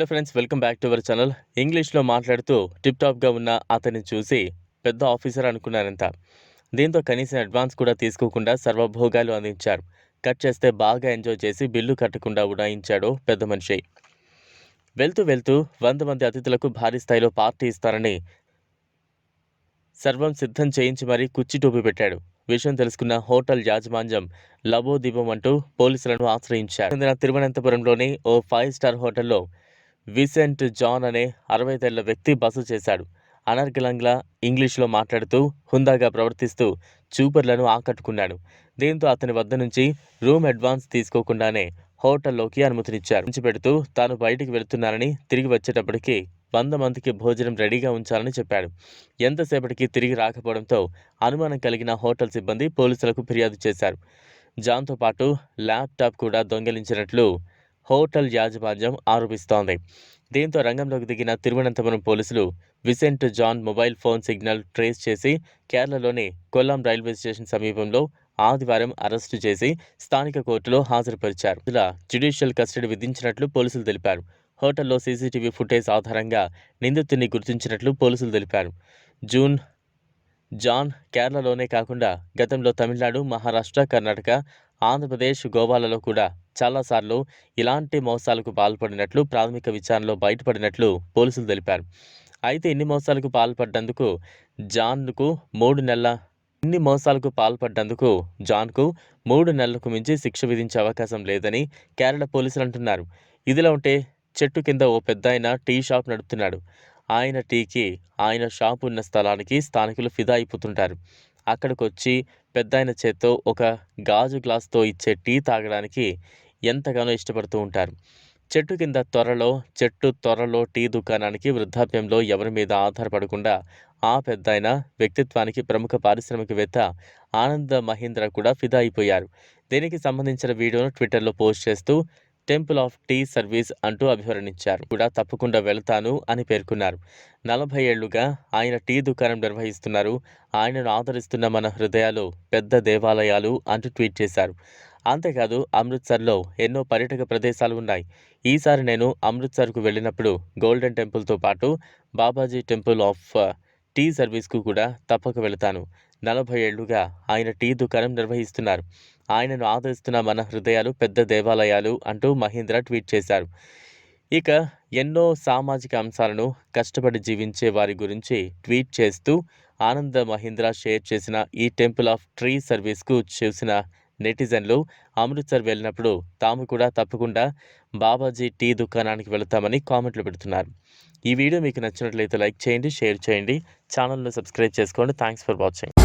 Hello friends welcome back to our channel. ఇంగ్లీష్లో మాట్లాడుతూ tip టాప్గా ఉన్న అతన్ని చూసి పెద్ద ఆఫీసర్ అనుకున్నారంత దీంతో కనీసం అడ్వాన్స్ కూడా తీసుకోకుండా సర్వభోగాలు అందించారు. కట్ చేస్తే బాగా ఎంజాయ్ చేసి బిల్లు కట్టకుండా ఉడాయించాడు పెద్ద మనిషి. వెళ్తూ వెళ్తూ వంద మంది అతిథులకు భారీ స్థాయిలో పార్టీ ఇస్తారని సర్వం సిద్ధం చేయించి మరీ కుచ్చిటూపి టోపీ పెట్టాడు. విషయం తెలుసుకున్న హోటల్ యాజమాన్యం లబోదిబం అంటూ పోలీసులను ఆశ్రయించారు. చెందిన తిరువనంతపురంలోని ఓ ఫైవ్ స్టార్ హోటల్లో విసెంట్ జాన్ అనే అరవైదేళ్ళ వ్యక్తి బస చేశాడు. అనర్గళంగా ఇంగ్లీష్లో మాట్లాడుతూ హుందాగా ప్రవర్తిస్తూ చూపర్లను ఆకట్టుకున్నాడు. దీంతో అతని వద్ద నుంచి రూమ్ అడ్వాన్స్ తీసుకోకుండానే హోటల్లోకి అనుమతినిచ్చారు. ఉంచి పెడుతూ తాను బయటికి వెళుతున్నానని తిరిగి వచ్చేటప్పటికి వంద మందికి భోజనం రెడీగా ఉంచాలని చెప్పాడు. ఎంతసేపటికి తిరిగి రాకపోవడంతో అనుమానం కలిగిన హోటల్ సిబ్బంది పోలీసులకు ఫిర్యాదు చేశారు. జాన్తో పాటు ల్యాప్టాప్ కూడా దొంగిలించినట్లు హోటల్ యాజమాన్యం ఆరోపిస్తోంది. దీంతో రంగంలోకి దిగిన తిరువనంతపురం పోలీసులు Vincent John mobile phone signal trace చేసి కేరళలోని కొల్లాం రైల్వే స్టేషన్ సమీపంలో ఆదివారం అరెస్టు చేసి స్థానిక కోర్టులో హాజరుపరిచారు. ఇలా జ్యుడిషియల్ కస్టడీ విధించినట్లు పోలీసులు తెలిపారు. హోటల్లో సీసీటీవీ ఫుటేజ్ ఆధారంగా నిందితుడిని గుర్తించినట్లు పోలీసులు తెలిపారు. జూన్ జాన్ కేరళలోనే కాకుండా గతంలో తమిళనాడు మహారాష్ట్ర కర్ణాటక ఆంధ్రప్రదేశ్ గోవాలలో కూడా చాలాసార్లు ఇలాంటి మోసాలకు పాల్పడినట్లు ప్రాథమిక విచారణలో బయటపడినట్లు పోలీసులు తెలిపారు. అయితే ఇన్ని మోసాలకు పాల్పడ్డందుకు జాన్కు మూడు నెలల ఇన్ని మోసాలకు పాల్పడ్డందుకు జాన్కు మూడు నెలలకు మించి శిక్ష విధించే అవకాశం లేదని కేరళ పోలీసులు అంటున్నారు. ఇదిలా ఉంటే చెట్టు కింద ఓ పెద్దాయన టీ షాప్ నడుపుతున్నాడు. ఆయన టీకి ఆయన షాప్ ఉన్న స్థలానికి స్థానికులు ఫిదా అయిపోతుంటారు. అక్కడికి వచ్చి పెద్దాయన చేత్తో ఒక గాజు గ్లాస్తో ఇచ్చే టీ తాగడానికి ఎంతగానో ఇష్టపడుతూ ఉంటారు. చెట్టు కింద త్వరలో చెట్టు త్వరలో టీ దుకాణానికి వృద్ధాప్యంలో ఎవరి మీద ఆధారపడకుండా ఆ పెద్దాయన వ్యక్తిత్వానికి ప్రముఖ పారిశ్రామికవేత్త ఆనంద మహీంద్ర కూడా ఫిదా అయిపోయారు. దీనికి సంబంధించిన వీడియోను ట్విట్టర్లో పోస్ట్ చేస్తూ టెంపుల్ ఆఫ్ టీ సర్వీస్ అంటూ అభివర్ణించారు. కూడా తప్పకుండా వెళ్తాను అని పేర్కొన్నారు. నలభై ఏళ్ళుగా ఆయన టీ దుకాణం నిర్వహిస్తున్నారు. ఆయనను ఆదరిస్తున్న మన హృదయాలు పెద్ద దేవాలయాలు అంటూ ట్వీట్ చేశారు. అంతేకాదు అమృత్సర్లో ఎన్నో పర్యాటక ప్రదేశాలు ఉన్నాయి. ఈసారి నేను అమృత్సర్కు వెళ్ళినప్పుడు గోల్డెన్ టెంపుల్తో పాటు బాబాజీ టెంపుల్ ఆఫ్ టీ సర్వీస్కు కూడా తప్పక వెళతాను. నలభై ఏళ్ళుగా ఆయన టీ దుకాణం నిర్వహిస్తున్నారు. ఆయనను ఆదరిస్తున్న మన హృదయాలు పెద్ద దేవాలయాలు అంటూ మహేంద్ర ట్వీట్ చేశారు. ఇక ఎన్నో సామాజిక అంశాలను కష్టపడి జీవించే వారి గురించి ట్వీట్ చేస్తూ ఆనంద మహీంద్ర షేర్ చేసిన ఈ టెంపుల్ ఆఫ్ ట్రీ సర్వీస్కు చూసిన నెటిజన్లు అమృత్సర్ వెళ్ళినప్పుడు తాము కూడా తప్పకుండా బాబాజీ టీ దుకాణానికి వెళతామని కామెంట్లు పెడుతున్నారు. ఈ వీడియో మీకు నచ్చినట్లయితే లైక్ చేయండి షేర్ చేయండి ఛానల్ను సబ్స్క్రైబ్ చేసుకోండి. Thanks for watching.